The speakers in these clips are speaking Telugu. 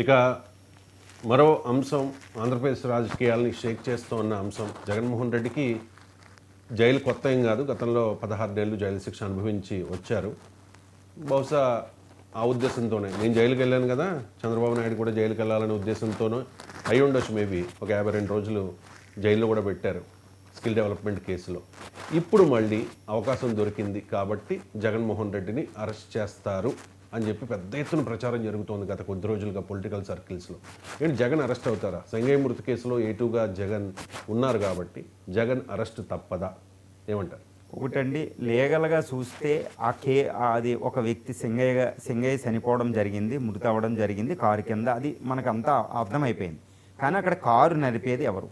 ఇక మరో అంశం ఆంధ్రప్రదేశ్ రాజకీయాలని షేక్ చేస్తూ ఉన్న అంశం. జగన్మోహన్ రెడ్డికి జైలు కొత్త ఏం కాదు గతంలో పదహారునేళ్ళు జైలు శిక్ష అనుభవించి వచ్చారు. బహుశా ఆ ఉద్దేశంతోనే. నేను జైలుకి వెళ్ళాను కదా చంద్రబాబు నాయుడు కూడా జైలుకి వెళ్ళాలనే ఉద్దేశంతోనూ అయి ఉండొచ్చు మేబీ. ఒక యాభై రెండు రోజులు జైల్లో కూడా పెట్టారు స్కిల్ డెవలప్మెంట్ కేసులో. ఇప్పుడు మళ్ళీ అవకాశం దొరికింది కాబట్టి జగన్మోహన్ రెడ్డిని అరెస్ట్ చేస్తారు. అని చెప్పి పెద్ద ఎత్తున ప్రచారం జరుగుతోంది గత కొద్ది రోజులుగా పొలిటికల్ సర్కిల్స్లో. ఏంటి జగన్ అరెస్ట్ అవుతారా? సంజయ్ మృతి కేసులో ఏటుగా జగన్ ఉన్నారు కాబట్టి జగన్ అరెస్ట్ తప్పదా? ఏమంటారు? ఒకటండి లీగల్గా చూస్తే ఆ కే అది ఒక వ్యక్తి సింగయ్య సింగయ్య చనిపోవడం జరిగింది మృతి అవ్వడం జరిగింది కారు కింద. అది మనకంతా అర్థమైపోయింది. కానీ అక్కడ కారు నడిపేది ఎవరు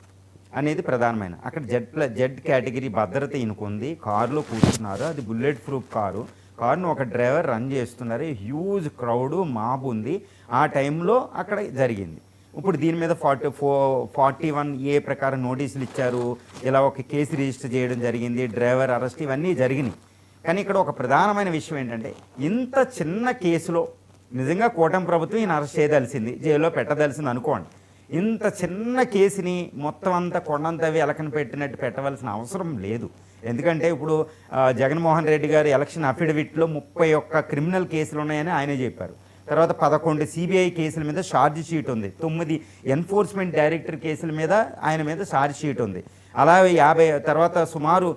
అనేది ప్రధానమైన. అక్కడ జెడ్ జెడ్ కేటగిరీ భద్రత ఇనుకుంది కారులో కూర్చున్నారు. అది బుల్లెట్ ప్రూఫ్ కారు. కార్ను ఒక డ్రైవర్ రన్ చేస్తున్నారు. హ్యూజ్ క్రౌడ్ మాబ్ ఉంది. ఆ టైంలో అక్కడ జరిగింది. ఇప్పుడు దీని మీద ఫార్టీ ఫో ఫార్టీ వన్ ఏ ప్రకారం నోటీసులు ఇచ్చారు. ఇలా ఒక కేసు రిజిస్టర్ చేయడం జరిగింది. డ్రైవర్ అరెస్ట్ ఇవన్నీ జరిగినాయి. కానీ ఇక్కడ ఒక ప్రధానమైన విషయం ఏంటంటే ఇంత చిన్న కేసులో నిజంగా కూటమి ప్రభుత్వం ఈయన అరెస్ట్ చేయదలిసింది. జైల్లో పెట్టదలిసింది అనుకోండి. ఇంత చిన్న కేసుని మొత్తం అంతా కొండంతవి ఎలకన పెట్టినట్టు పెట్టవలసిన అవసరం లేదు. ఎందుకంటే ఇప్పుడు జగన్మోహన్ రెడ్డి గారు ఎలక్షన్ అఫిడవిట్లో ముప్పై ఒక్క క్రిమినల్ కేసులు ఉన్నాయని ఆయనే చెప్పారు. తర్వాత పదకొండు సిబిఐ కేసుల మీద ఛార్జ్ షీట్ ఉంది. తొమ్మిది ఎన్ఫోర్స్మెంట్ డైరెక్టర్ కేసుల మీద ఆయన మీద ఛార్జ్ షీట్ ఉంది. అలాగే యాభై తర్వాత సుమారు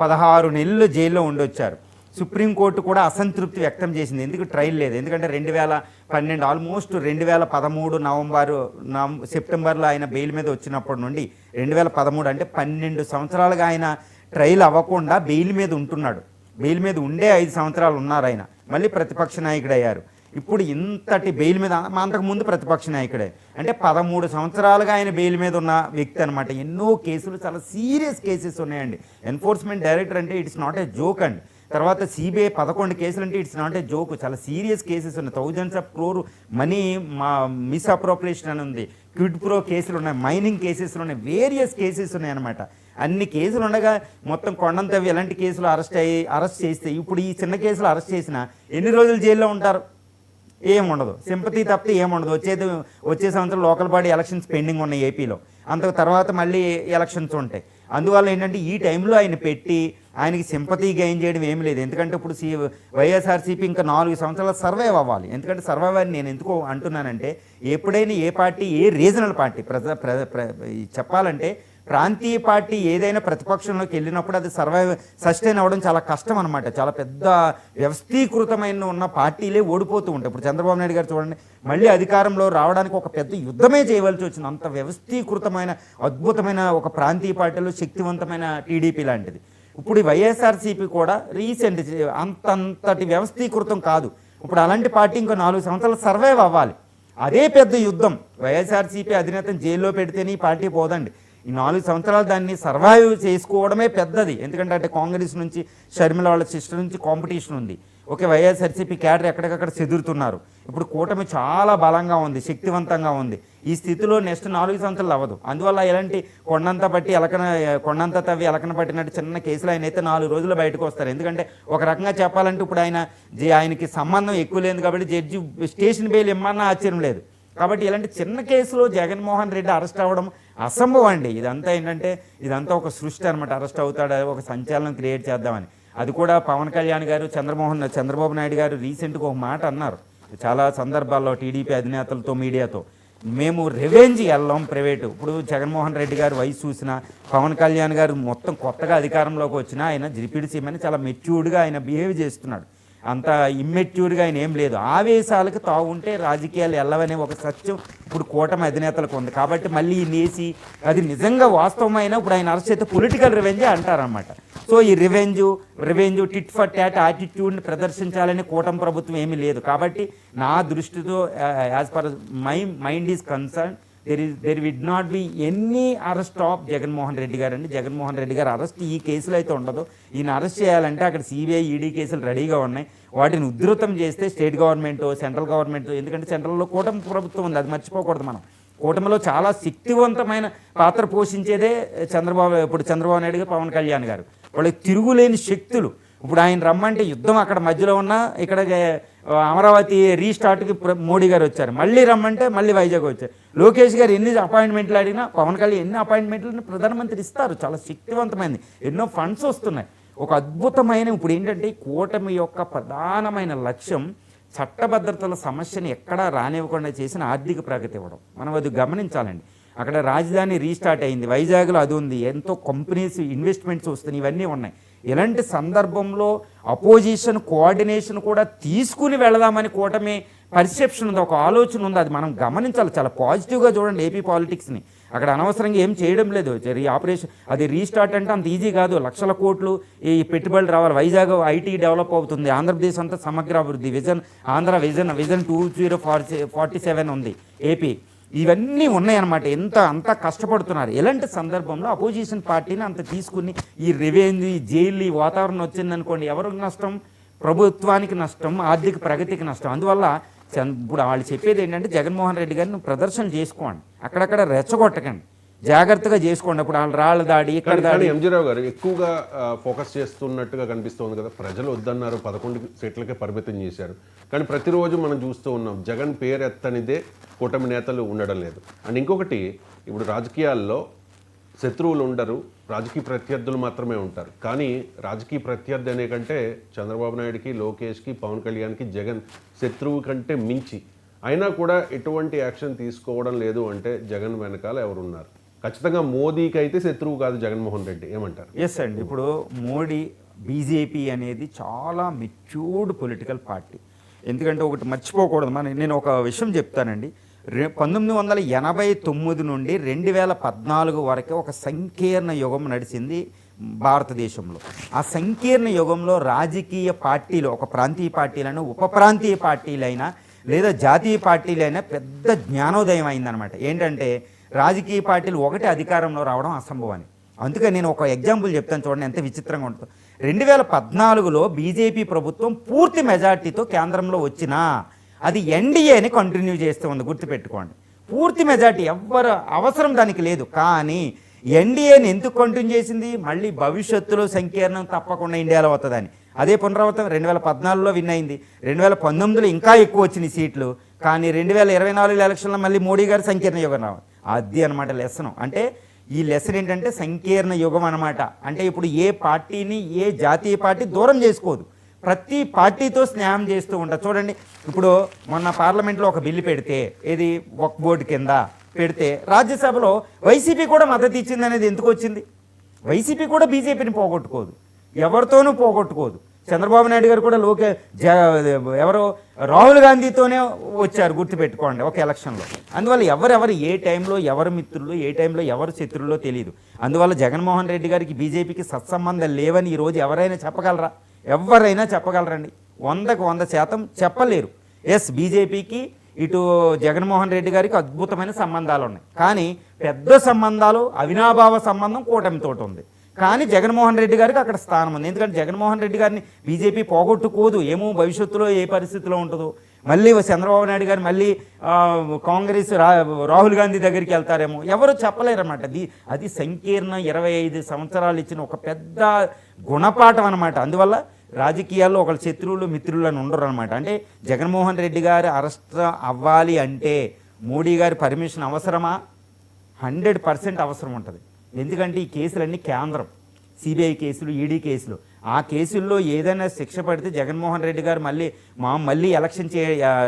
పదహారు నెలలు జైల్లో ఉండొచ్చారు. సుప్రీంకోర్టు కూడా అసంతృప్తి వ్యక్తం చేసింది. ఎందుకు? ట్రయల్ లేదు. ఎందుకంటే రెండు వేల పన్నెండు ఆల్మోస్ట్ రెండు వేల పదమూడు నవంబర్ నవం సెప్టెంబర్లో ఆయన బెయిల్ మీద వచ్చినప్పటి నుండి రెండు వేల పదమూడు అంటే పన్నెండు సంవత్సరాలుగా ఆయన ట్రయల్ అవ్వకుండా బెయిల్ మీద ఉంటున్నాడు. బెయిల్ మీద ఉండే ఐదు సంవత్సరాలు ఉన్నారు ఆయన. మళ్ళీ ప్రతిపక్ష నాయకుడు అయ్యారు ఇప్పుడు ఇంతటి బెయిల్ మీద మా ప్రతిపక్ష నాయకుడే. అంటే పదమూడు సంవత్సరాలుగా ఆయన బెయిల్ మీద ఉన్న వ్యక్తి అనమాట ఎన్నో కేసులు చాలా సీరియస్ కేసెస్ ఉన్నాయండి. ఎన్ఫోర్స్మెంట్ డైరెక్టర్ అంటే ఇట్స్ నాట్ ఏ జోక్ అండి. తర్వాత సిబిఐ పదకొండు కేసులు అంటే ఇట్స్ నాట్ ఏ జోక్. చాలా సీరియస్ కేసెస్ ఉన్నాయి. థౌజండ్స్ ఆఫ్ క్రోర్ మనీ మా మిస్అప్రోప్రియేషన్ అని ఉంది. క్విడ్ ప్రో కేసులు ఉన్నాయి. మైనింగ్ కేసెస్ ఉన్నాయి. వేరియస్ కేసెస్ ఉన్నాయి అనమాట అన్ని కేసులు ఉండగా మొత్తం కొండంతవి ఎలాంటి కేసులు అరెస్ట్ అయ్యి అరెస్ట్ చేస్తే ఇప్పుడు ఈ చిన్న కేసులు అరెస్ట్ చేసినా ఎన్ని రోజులు జైల్లో ఉంటారు? ఏముండదు సింపతి తప్పితే ఏముండదు వచ్చేది వచ్చే సంవత్సరం లోకల్ బాడీ ఎలక్షన్స్ పెండింగ్ ఉన్నాయి ఏపీలో. అంత తర్వాత మళ్ళీ ఎలక్షన్స్ ఉంటాయి. అందువల్ల ఏంటంటే ఈ టైంలో ఆయన పెట్టి ఆయనకి సింపతి గెయిన్ చేయడం ఏమీ లేదు. ఎందుకంటే ఇప్పుడు సి వైఎస్ఆర్సీపీ ఇంకా నాలుగు సంవత్సరాలు సర్వైవ్ అవ్వాలి. ఎందుకంటే సర్వైవ్ అని నేను ఎందుకో అంటున్నానంటే ఎప్పుడైనా ఏ పార్టీ ఏ రీజనల్ పార్టీ ప్రజ ప్ర చెప్పాలంటే ప్రాంతీయ పార్టీ ఏదైనా ప్రతిపక్షంలోకి వెళ్ళినప్పుడు అది సర్వైవ్ సస్టైన్ అవ్వడం చాలా కష్టం అనమాట చాలా పెద్ద వ్యవస్థీకృతమైన ఉన్న పార్టీలే ఓడిపోతూ ఉంటాయి. ఇప్పుడు చంద్రబాబు నాయుడు గారు చూడండి మళ్ళీ అధికారంలో రావడానికి ఒక పెద్ద యుద్ధమే చేయవలసి వచ్చింది. అంత వ్యవస్థీకృతమైన అద్భుతమైన ఒక ప్రాంతీయ పార్టీలో శక్తివంతమైన టీడీపీ లాంటిది. ఇప్పుడు వైఎస్ఆర్సీపీ కూడా రీసెంట్ అంతంతటి వ్యవస్థీకృతం కాదు. ఇప్పుడు అలాంటి పార్టీ ఇంకో నాలుగు సంవత్సరాలు సర్వైవ్ అవ్వాలి. అదే పెద్ద యుద్ధం. వైఎస్ఆర్సీపీ అధినేతను జైల్లో పెడితేనే ఈ పార్టీ పోదండి. ఈ నాలుగు సంవత్సరాలు దాన్ని సర్వైవ్ చేసుకోవడమే పెద్దది. ఎందుకంటే అంటే కాంగ్రెస్ నుంచి షర్మిల వాళ్ళ సిస్టర్ నుంచి కాంపిటీషన్ ఉంది. ఓకే వైఎస్ఆర్సీపీ క్యాడర్ ఎక్కడికక్కడ చెదురుతున్నారు. ఇప్పుడు కూటమి చాలా బలంగా ఉంది శక్తివంతంగా ఉంది. ఈ స్థితిలో నెక్స్ట్ నాలుగు సంవత్సరాలు అవ్వదు. అందువల్ల ఎలాంటి కొండంత పట్టి ఎలకన కొండంత తవ్వి ఎలకన పట్టినట్టు చిన్న కేసులు ఆయన అయితే నాలుగు రోజులు బయటకు వస్తారు. ఎందుకంటే ఒక రకంగా చెప్పాలంటే ఇప్పుడు ఆయన ఆయనకి సంబంధం ఎక్కువ లేదు కాబట్టి జడ్జి స్టేషన్ బెయిల్ ఇమ్మన్నా ఆశ్చర్యం లేదు. కాబట్టి ఇలాంటి చిన్న కేసులో జగన్మోహన్ రెడ్డి అరెస్ట్ అవ్వడం అసంభవం అండి. ఇదంతా ఏంటంటే ఇదంతా ఒక సృష్టి అనమాట అరెస్ట్ అవుతాడు? ఒక సంచలనం క్రియేట్ చేద్దామని. అది కూడా పవన్ కళ్యాణ్ గారు చంద్రమోహన్ చంద్రబాబు నాయుడు గారు రీసెంట్గా ఒక మాట అన్నారు. చాలా సందర్భాల్లో టీడీపీ అధినేతలతో మీడియాతో మేము రెవెంజ్ వెళ్ళాం ప్రైవేటు. ఇప్పుడు జగన్మోహన్ రెడ్డి గారు వయసు చూసినా పవన్ కళ్యాణ్ గారు మొత్తం కొత్తగా అధికారంలోకి వచ్చినా ఆయన జిపిడి సీమని చాలా మెచ్యూర్డ్గా ఆయన బిహేవ్ చేస్తున్నాడు. అంత ఇమ్మెచ్యూర్గా ఆయన ఏం లేదు. ఆవేశాలకు తావుంటే రాజకీయాలు వెళ్ళవనే ఒక సత్యం. ఇప్పుడు కూటమి అధినేతలకు ఉంది. కాబట్టి మళ్ళీ ఈ నేసి అది నిజంగా వాస్తవమైన ఇప్పుడు ఆయన అరెస్ట్ అయితే పొలిటికల్ రివెంజే అంటారనమాట సో ఈ revenge revenge tit for tat యాటిట్యూడ్ని ప్రదర్శించాలని కూటమి ప్రభుత్వం ఏమీ లేదు. కాబట్టి నా దృష్టితో as per my mind is concern there is there will not be any arrest of Jaganmohan Reddy గారు అండి జగన్మోహన్ రెడ్డి గారు అరెస్ట్ ఈ కేసులు అయితే ఉండదు. ఈయన అరెస్ట్ చేయాలంటే అక్కడ సిబిఐ ఈడీ కేసులు రెడీగా ఉన్నాయి. వాటిని ఉధృతం చేస్తే స్టేట్ గవర్నమెంట్ సెంట్రల్ గవర్నమెంట్ ఎందుకంటే సెంట్రల్లో కూటమి ప్రభుత్వం ఉంది. అది మర్చిపోకూడదు మనం. కూటమిలో చాలా శక్తివంతమైన పాత్ర పోషించేదే చంద్రబాబు ఇప్పుడు చంద్రబాబు నాయుడు గారు పవన్ కళ్యాణ్ గారు. వాళ్ళకి తిరుగులేని శక్తులు. ఇప్పుడు ఆయన రమ్మంటే యుద్ధం అక్కడ మధ్యలో ఉన్న ఇక్కడ అమరావతి రీస్టార్ట్కి ప్ర- మోడీ గారు వచ్చారు. మళ్ళీ రమ్మంటే మళ్ళీ వైజాగ్ వచ్చారు. లోకేష్ గారు ఎన్ని అపాయింట్మెంట్లు అడిగినా పవన్ కళ్యాణ్ ఎన్ని అపాయింట్మెంట్లు ప్రధానమంత్రి ఇస్తారు. చాలా శక్తివంతమైనది ఎన్నో ఫండ్స్ వస్తున్నాయి. ఒక అద్భుతమైన ఇప్పుడు ఏంటంటే కూటమి యొక్క ప్రధానమైన లక్ష్యం చట్టభద్రతల సమస్యను ఎక్కడా రానివ్వకుండా చేసిన ఆర్థిక ప్రగతి ఇవ్వడం. మనం అది గమనించాలండి. అక్కడ రాజధాని రీస్టార్ట్ అయింది. వైజాగ్లో అది ఉంది. ఎంతో కంపెనీస్ ఇన్వెస్ట్మెంట్స్ వస్తున్నాయి. ఇవన్నీ ఉన్నాయి. ఇలాంటి సందర్భంలో అపోజిషన్ కోఆర్డినేషన్ కూడా తీసుకుని వెళదామని కూటమి పర్సెప్షన్ ఉంది ఒక ఆలోచన ఉంది. అది మనం గమనించాలి. చాలా పాజిటివ్గా చూడండి ఏపీ పాలిటిక్స్ని. అక్కడ అనవసరంగా ఏం చేయడం లేదు. రీ ఆపరేషన్ అది రీస్టార్ట్ అంటే అంత ఈజీ కాదు. లక్షల కోట్లు ఈ పెట్టుబడులు రావాలి. వైజాగ్ ఐటీ డెవలప్ అవుతుంది. ఆంధ్రప్రదేశ్ అంతా సమగ్ర అభివృద్ధి. Vision Andhra vision vision two zero forty seven ఉంది ఏపీ. ఇవన్నీ ఉన్నాయన్నమాట. ఎంత అంత కష్టపడుతున్నారు. ఇలాంటి సందర్భంలో అపోజిషన్ పార్టీని అంత తీసుకుని ఈ రివెంజ్ ఈ జైలు ఈ వాతావరణం వచ్చిందనుకోండి ఎవరికి నష్టం? ప్రభుత్వానికి నష్టం ఆర్థిక ప్రగతికి నష్టం. అందువల్ల ఇప్పుడు వాళ్ళు చెప్పేది ఏంటంటే జగన్మోహన్ రెడ్డి గారిని ప్రదర్శన చేసుకోండి. అక్కడక్కడ రెచ్చగొట్టకండి. జాగ్రత్తగా చేసుకోండి. అప్పుడు వాళ్ళు రాళ్ళ దాడి ఇక్కడ దాడి. ఎంజీరావు గారు ఎక్కువగా ఫోకస్ చేస్తున్నట్టుగా కనిపిస్తోంది కదా. ప్రజలు వద్దన్నారు పదకొండు సీట్లకే పరిమితం చేశారు. కానీ ప్రతిరోజు మనం చూస్తూ ఉన్నాం జగన్ పేరు ఎత్తనిదే కూటమి నేతలు ఉండడం లేదు. అండ్ ఇంకొకటి ఇప్పుడు రాజకీయాల్లో శత్రువులు ఉండరు రాజకీయ ప్రత్యర్థులు మాత్రమే ఉంటారు. కానీ రాజకీయ ప్రత్యర్థి అనే కంటే చంద్రబాబు నాయుడుకి లోకేష్కి పవన్ కళ్యాణ్కి జగన్ శత్రువు కంటే మించి. అయినా కూడా ఎటువంటి యాక్షన్ తీసుకోవడం లేదు అంటే జగన్ వెనకాల ఎవరున్నారు? ఖచ్చితంగా మోదీకి అయితే శత్రువు కాదు జగన్మోహన్ రెడ్డి. ఏమంటారు? ఎస్ అండి ఇప్పుడు మోడీ బీజేపీ అనేది చాలా మెచ్యూర్డ్ పొలిటికల్ పార్టీ ఎందుకంటే ఒకటి మర్చిపోకూడదు. మన నేను ఒక విషయం చెప్తానండి. రే పంతొమ్మిది వందల ఎనభై తొమ్మిది నుండి రెండు వేల పద్నాలుగు వరకు ఒక సంకీర్ణ యుగం నడిచింది భారతదేశంలో. ఆ సంకీర్ణ యుగంలో రాజకీయ పార్టీలు ఒక ప్రాంతీయ పార్టీలైనా ఉప ప్రాంతీయ పార్టీలైనా లేదా జాతీయ పార్టీలైనా పెద్ద జ్ఞానోదయం అయిందనమాట ఏంటంటే రాజకీయ పార్టీలు ఒకటి అధికారంలో రావడం అసంభవాన్ని అందుకే నేను ఒక ఎగ్జాంపుల్ చెప్తాను చూడండి ఎంత విచిత్రంగా ఉంటుందో. రెండు వేల పద్నాలుగులో బీజేపీ ప్రభుత్వం పూర్తి మెజార్టీతో కేంద్రంలో వచ్చినా అది ఎన్డీఏని కంటిన్యూ చేస్తూ ఉంది గుర్తుపెట్టుకోండి. పూర్తి మెజార్టీ ఎవ్వరు అవసరం దానికి లేదు కానీ ఎన్డీఏని ఎందుకు కంటిన్యూ చేసింది? మళ్ళీ భవిష్యత్తులో సంకీర్ణం తప్పకుండా ఇండియాలో అవుతుందని అదే పునరావృతం రెండు వేల పద్నాలుగులో విన్ అయింది. రెండు వేల పంతొమ్మిదిలో ఇంకా ఎక్కువ వచ్చినాయి సీట్లు. కానీ రెండు వేల ఇరవై నాలుగు ఎలక్షన్లో మళ్ళీ మోడీ గారు సంకీర్ణ యుగం రావాలి. అది అనమాట లెసన్. అంటే ఈ లెసన్ ఏంటంటే సంకీర్ణ యుగం అనమాట అంటే ఇప్పుడు ఏ పార్టీని ఏ జాతీయ పార్టీ దూరం చేసుకోదు. ప్రతి పార్టీతో స్నేహం చేస్తూ ఉంటారు చూడండి ఇప్పుడు మొన్న పార్లమెంట్లో ఒక బిల్లు పెడితే ఇది ఒక బోర్డు కింద పెడితే రాజ్యసభలో వైసీపీ కూడా మద్దతు ఇచ్చింది అనేది ఎందుకు వచ్చింది? వైసీపీ కూడా బీజేపీని పోగొట్టుకోదు. ఎవరితోనూ పోగొట్టుకోదు. చంద్రబాబు నాయుడు గారు కూడా లోకే జ ఎవరో రాహుల్ గాంధీతోనే వచ్చారు గుర్తుపెట్టుకోండి ఒక ఎలక్షన్లో అందువల్ల ఎవరెవరు ఏ టైంలో ఎవరు మిత్రులు ఏ టైంలో ఎవరు శత్రుల్లో తెలియదు అందువల్ల జగన్మోహన్ రెడ్డి గారికి బీజేపీకి సత్సంబంధం లేవని ఈరోజు ఎవరైనా చెప్పగలరా? ఎవరైనా చెప్పగలరండి. వందకు వంద శాతం చెప్పలేరు. ఎస్ బీజేపీకి ఇటు జగన్మోహన్ రెడ్డి గారికి అద్భుతమైన సంబంధాలు ఉన్నాయి. కానీ పెద్ద సంబంధాలు అవినాభావ సంబంధం కూటమితోటి ఉంది. కానీ జగన్మోహన్ రెడ్డి గారికి అక్కడ స్థానం ఉంది. ఎందుకంటే జగన్మోహన్ రెడ్డి గారిని బీజేపీ పోగొట్టుకోదు. ఏమో భవిష్యత్తులో ఏ పరిస్థితిలో ఉంటుందో. మళ్ళీ చంద్రబాబు నాయుడు గారు మళ్ళీ కాంగ్రెస్ రా రాహుల్ గాంధీ దగ్గరికి వెళ్తారేమో. ఎవరు చెప్పలేరన్నమాట. అది అది సంకీర్ణ ఇరవై ఐదు సంవత్సరాలు ఇచ్చిన ఒక పెద్ద గుణపాఠం అనమాట అందువల్ల రాజకీయాల్లో ఒకళ్ళ శత్రువులు మిత్రులు అని ఉండరు అనమాట అంటే జగన్మోహన్ రెడ్డి గారు అరెస్ట్ అవ్వాలి అంటే మోడీ గారి పర్మిషన్ అవసరమా? హండ్రెడ్ పర్సెంట్ అవసరం ఉంటుంది. ఎందుకంటే ఈ కేసులన్నీ కేంద్రం. సిబిఐ కేసులు ఈడీ కేసులు. ఆ కేసుల్లో ఏదైనా శిక్ష పడితే జగన్మోహన్ రెడ్డి గారు మళ్ళీ మా మళ్ళీ ఎలక్షన్ చే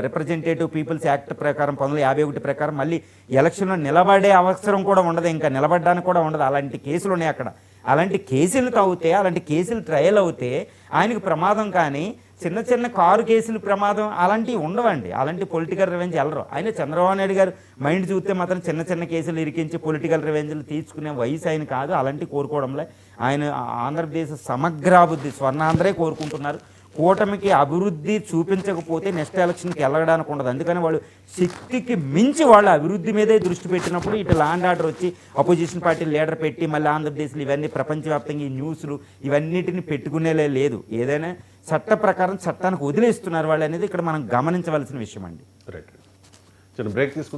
రిప్రజెంటేటివ్ పీపుల్స్ యాక్ట్ ప్రకారం పంతొమ్మిది యాభై ఒకటి ప్రకారం మళ్ళీ ఎలక్షన్లో నిలబడే అవసరం కూడా ఉండదు. ఇంకా నిలబడడానికి కూడా ఉండదు. అలాంటి కేసులు ఉన్నాయి అక్కడ. అలాంటి కేసులు అవుతే అలాంటి కేసులు ట్రయల్ అవుతే ఆయనకు ప్రమాదం కానీ చిన్న చిన్న కారు కేసులు ప్రమాదం అలాంటివి ఉండవండి. అలాంటి పొలిటికల్ రివెంజ్ వెళ్ళరు ఆయన చంద్రబాబు నాయుడు గారు మైండ్ చూస్తే మాత్రం చిన్న చిన్న కేసులు ఇరికించి పొలిటికల్ రివెంజ్లు తీసుకునే వయసు ఆయన కాదు. అలాంటి కోరుకోవడంలో. ఆయన ఆంధ్రప్రదేశ్ సమగ్రాభివృద్ధి స్వర్ణాంధ్రే కోరుకుంటున్నారు. కూటమికి అభివృద్ధి చూపించకపోతే నెక్స్ట్ ఎలక్షన్కి వెళ్ళడానికి ఉండదు. అందుకని వాళ్ళు శక్తికి మించి వాళ్ళు అభివృద్ధి మీదే దృష్టి పెట్టినప్పుడు ఇటు లాండ్ ఆర్డర్ వచ్చి అపోజిషన్ పార్టీ లీడర్ పెట్టి మళ్ళీ ఆంధ్రప్రదేశ్లో ఇవన్నీ ప్రపంచవ్యాప్తంగా ఈ న్యూస్లు ఇవన్నిటిని పెట్టుకునేలే లేదు. ఏదైనా చట్ట ప్రకారం చట్టానికి వదిలేస్తున్నారు వాళ్ళు అనేది ఇక్కడ మనం గమనించవలసిన విషయం అండి రైట్ చిన్న బ్రేక్ తీసుకుందాం.